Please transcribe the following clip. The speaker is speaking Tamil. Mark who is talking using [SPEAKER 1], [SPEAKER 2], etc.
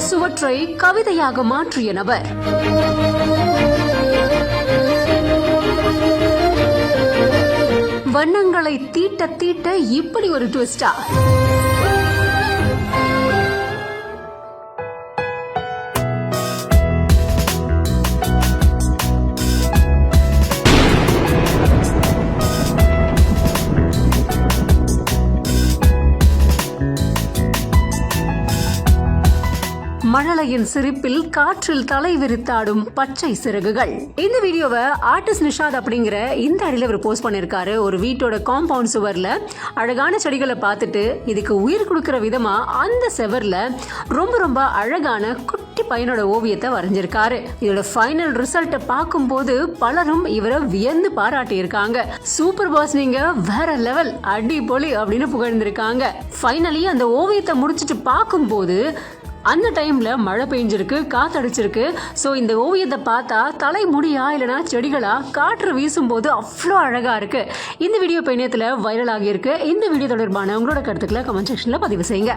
[SPEAKER 1] சுவற்றை கவிதையாக மாற்றிய நபர். வண்ணங்களை தீட்ட தீட்ட இப்படி ஒரு ட்விஸ்டா மழலையின் சிரிப்பில் காற்றில் தலை விரித்தாடும் பச்சை சிறகுகள். இந்த வீடியோவை ஆர்டிஸ்ட் நிஷாத் அப்படிங்கிற இந்த அடியில் அவர் போஸ்ட் பண்ணியிருக்காரு ஒரு வீட்டோட காம்பவுண்ட் சுவரில் அழகான செடிகளை பார்த்துட்டு இதுக்கு உயிர் கொடுக்குற விதமாக அந்த செவரில் ரொம்ப ரொம்ப அழகான குட்டி பையனோட ஓவியத்தை வரைஞ்சிருக்காரு. இதோட ஃபைனல் ரிசல்ட்டை பார்க்கும்போது பலரும் இவரை வியந்து பாராட்டியிருக்காங்க. சூப்பர் பாஸ் நீங்க வேற லெவல் அடிபொலி அப்படின்னு புகழ்ந்திருக்காங்க. ஃபைனலி அந்த ஓவியத்தை முடிச்சிட்டு பார்க்கும்போது அந்த டைம்ல மழை பெஞ்சிருக்கு காத்தடிச்சிருக்கு. ஸோ இந்த ஓவியத்தை பார்த்தா தலைமுடியா இல்லைனா செடிகளா காற்று வீசும்போது அவ்வளோ அழகா இருக்கு. இந்த வீடியோ இப்போ இணையத்தில் வைரல் ஆகியிருக்கு. இந்த வீடியோ தொடர்பான உங்களோட கருத்துக்களை கமெண்ட் செக்ஷனில் பதிவு செய்யுங்க.